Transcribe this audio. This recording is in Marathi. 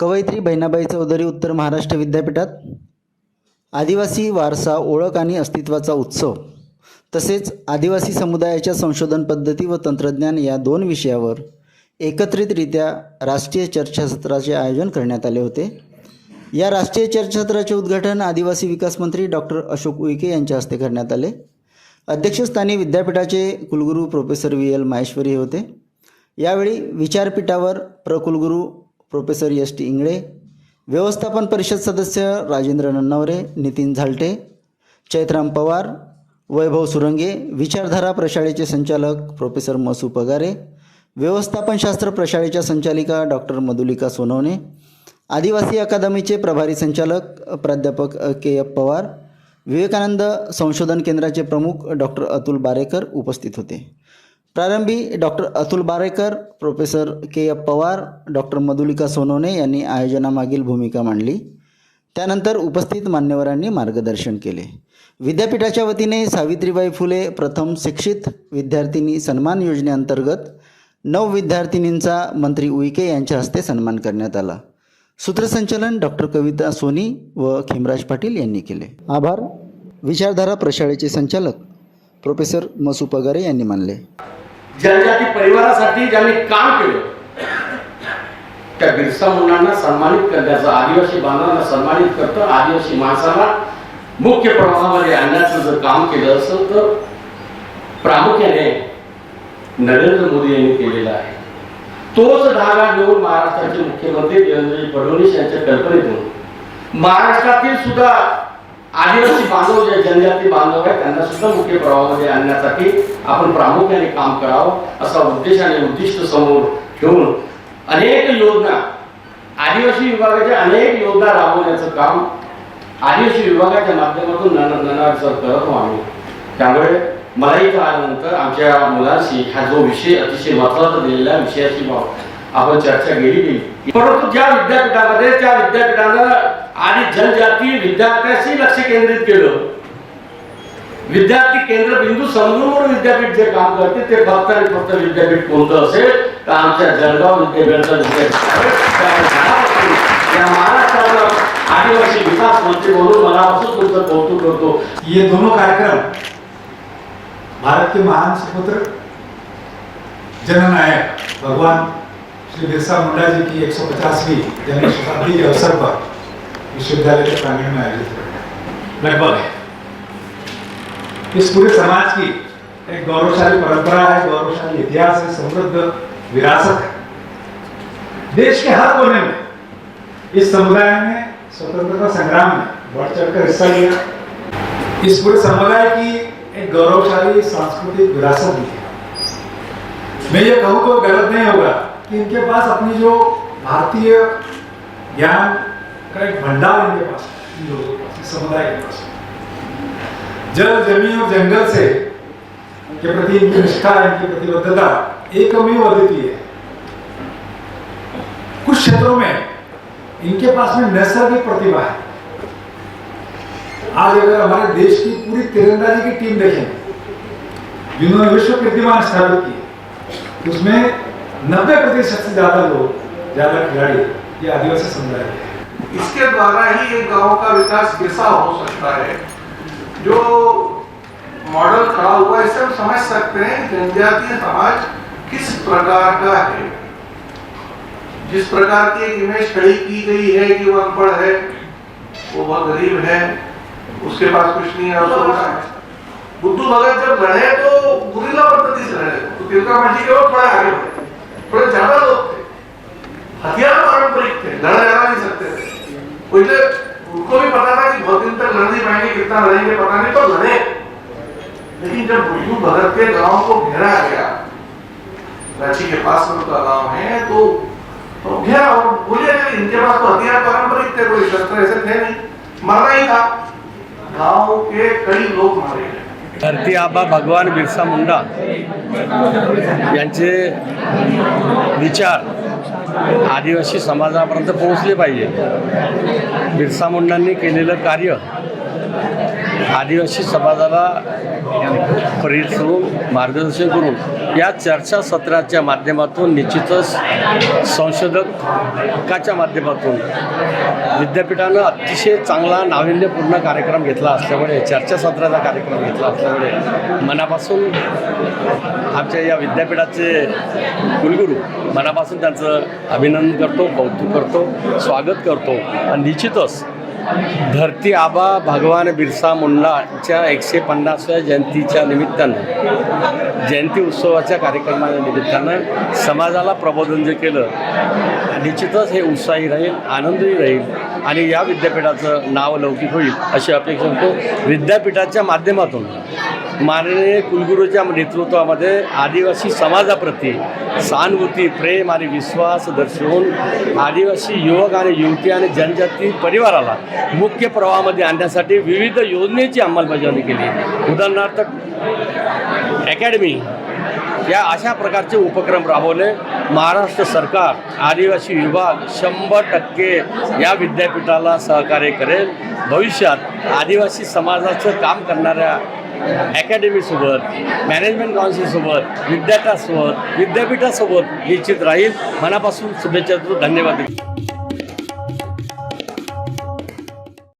कवयित्री बहिणाबाई चौधरी उत्तर महाराष्ट्र विद्यापीठात. आदिवासी वारसा ओळख आणि अस्तित्वाचा उत्सव. तसेच आदिवासी समुदायाच्या संशोधन पद्धती व तंत्रज्ञान या दोन विषयावर एकत्रितरित्या राष्ट्रीय चर्चासत्राचे आयोजन करण्यात आले होते. या राष्ट्रीय चर्चासत्राचे उद्घाटन आदिवासी विकास मंत्री डॉक्टर अशोक उईके यांच्या हस्ते करण्यात आले. अध्यक्षस्थानी विद्यापीठाचे कुलगुरू प्रोफेसर व्ही एल माहेश्वरी हे होते. यावेळी विचारपीठावर प्रकुलगुरू प्रोफेसर एस टी इंगळे व्यवस्थापन परिषद सदस्य राजेंद्र नन्नावरे नितीन झालटे चैत्राम पवार वैभव सुरंगे विचारधारा प्रशाळेचे संचालक प्रोफेसर मसू पगारे व्यवस्थापनशास्त्र प्रशाळेच्या संचालिका डॉक्टर मधुलिका सोनवणे आदिवासी अकादमीचे प्रभारी संचालक प्राध्यापक के एफ पवार विवेकानंद संशोधन केंद्राचे प्रमुख डॉक्टर अतुल बारेकर उपस्थित होते. प्रारंभी doctor Atul Barekar professor K F Pawar doctor Madhulika Sonawane यांनी आयोजनामागील भूमिका मांडली. त्यानंतर उपस्थित मान्यवरांनी मार्गदर्शन केले. विद्यापीठाच्या वतीने सावित्रीबाई फुले प्रथम शिक्षित विद्यार्थिनी सन्मान योजनेअंतर्गत नऊ विद्यार्थिनींचा मंत्री उईके यांच्या हस्ते सन्मान करण्यात आला. सूत्रसंचालन डॉक्टर कविता सोनी व खिमराज पाटील यांनी केले. आभार. विचारधारा प्रशाळेचे संचालक प्रोफेसर मसू पगारे यांनी मानले. जनजाती परिवारासाठी ज्यांनी काम केलं त्या बिरसा मुंडांना सन्मानित करण्याचं आदिवासी बांधवांना सन्मानित करतं आदिवासी माणसाला मुख्य प्रवाहामध्ये आणण्याचं जर काम केलं असं तर प्रामुख्याने नरेंद्र मोदी यांनी केलेला आहे. तोच धागा घेऊन महाराष्ट्राचे मुख्यमंत्री देवेंद्रजी फडणवीस यांच्या कल्पनेतून महाराष्ट्रातील सुद्धा आदिवासी बांधव जे जनजाती बांधव आहेत त्यांना सुद्धा मुख्य प्रवाहामध्ये आणण्यासाठी आपण प्रामुख्याने काम करावं असा उद्देश आणि उद्दिष्ट समोर ठेवून अनेक योजना आदिवासी विभागाच्या अनेक योजना राबवण्याचं काम आदिवासी विभागाच्या माध्यमातून नन करतो आम्ही त्यामुळे मलाही इथं आमच्या मुलांशी हा जो विषय अतिशय महत्त्वाचा दिलेला विषयाची आपण चर्चा केली गेली. परंतु ज्या विद्यापीठामध्ये त्या विद्यापीठानं आणि जनजाती विद्यार्थ्याशी लक्ष केंद्रित केलं. विद्यार्थी केंद्र बिंदू समजून म्हणून विद्यापीठ जे काम करते ते फक्त आणि फक्त विद्यापीठ कोणतं असेल तर आमच्या जळगाव विद्यापीठाचं विद्यापीठ. या महाराष्ट्राला आदिवासी विकास मंत्री म्हणून मनापासून तुमचं कौतुक करतो. हे दोनों कार्यक्रम भारत के महान सुपुत्र जननायक भगवान श्री बिरसा मुंडा जी की 150वीं जन्म शताब्दी के अवसर पर विश्वविद्यालय के प्रांगण में आयोजित हुए लगभग इस पूरे समाज की एक गौरवशाली परंपरा है, गौरवशाली इतिहास है, समृद्ध, विरासत है। देश के हर कोने में इस समुदाय ने स्वतंत्रता संग्राम में बढ़ चढ़कर हिस्सा लिया। इस पूरे समुदाय की एक गौरवशाली सांस्कृतिक विरासत भी है। मैं ये कहूँ तो गलत नहीं होगा कि इनके पास अपनी जो भारतीय ज्ञान एक भंडार इनके पास समुदाय के पास। जल, ज़मीन और जंगल से के प्रति इनकी निष्ठा, इनकी प्रतिबद्धता एकमेव अद्वितीय है। कुछ क्षेत्रों में इनके पास में नैसर्गिक प्रतिभा है। आज अगर हमारे देश की पूरी तीरंदाजी की टीम देखें, जिन्होंने विश्व कीर्तिमान स्थापित की, उसमें नब्बे प्रतिशत से ज़्यादा लोग, ज़्यादा खिलाड़ी, ये आदिवासी समुदाय हैं। इसके द्वारा ही एक गाँव का विकास कैसा हो सकता है। जो मॉडल खड़ा हुआ इससे हम समझ सकते हैं जनजातीय समाज किस प्रकार का है। जिस प्रकार की एक इमेज खड़ी की गई है कि वो अनपढ़ है वो बहुत गरीब है उसके पास कुछ नहीं है उसको बुद्धू भगत। जब लड़े तो गुरिल्ला पद्धति से लड़े तो तिलका मांझी के वो थोड़े आगे बढ़े। थोड़े ज़्यादा लोग हथियार पारंपरिक थे लड़ लड़ा नहीं सकते थे। उनको भी पता था कि बहुत दिन तक लड़ नहीं पाएँगे कितना लड़ेंगे, पता नहीं तो लड़े। लेकिन जब बुद्धू भगत के गाँव को घेरा गया, रांची के पास उनका गाँव है तो तो घेरा और बोले इनके पास तो हथियार पारंपरिक थे, कोई शस्त्र ऐसे थे नहीं। मरना ही था। गाँव के कई लोग मारे गए। धरती आबा भगवान बिरसा मुंडा यांचे विचार आदिवासी समाजापर्यंत पोहोचले पाहिजे. बिरसा मुंडांनी केलेलं कार्य आदिवासी समाजाला प्रेरित मार्गदर्शन करून या चर्चासत्राच्या माध्यमातून निश्चितच संशोधकाच्या माध्यमातून विद्यापीठानं अतिशय चांगला नाविन्यपूर्ण कार्यक्रम घेतला असल्यामुळे चर्चासत्राचा कार्यक्रम घेतला असल्यामुळे मनापासून आमच्या या विद्यापीठाचे कुलगुरू मनापासून त्यांचं अभिनंदन करतो कौतुक करतो स्वागत करतो. आणि निश्चितच धरती आबा भगवान बिरसा मुंडाच्या एकशे पन्नासव्या जयंतीच्या निमित्तानं जयंती उत्सवाच्या कार्यक्रमाच्या निमित्तानं समाजाला प्रबोधन जे केलं निश्चितच हे उत्साही राहील आनंदही राहील आणि या विद्यापीठाचं नाव लौकिक होईल अशी अपेक्षा होतो विद्यापीठाच्या माध्यमातून माननीय कुलगुरूच्या नेतृत्वामध्ये आदिवासी समाजाप्रती सहानुभूती प्रेम आणि विश्वास दर्शवून आदिवासी युवक आणि युवती आणि जनजाती परिवाराला मुख्य प्रवाहामध्ये आणण्यासाठी विविध योजनेची अंमलबजावणी केली. उदाहरणार्थ अकॅडमी या अशा प्रकारचे उपक्रम राबवले. महाराष्ट्र सरकार आदिवासी विभाग शंभर टक्के या विद्यापीठाला सहकार्य करेल. भविष्यात आदिवासी समाजाचं काम करणाऱ्या अकॅडमीसोबत मॅनेजमेंट काउन्सिलसोबत विद्यार्थ्यासोबत विद्यापीठासोबत निश्चित राहील. मनापासून शुभेच्छा देतो. धन्यवाद. देतो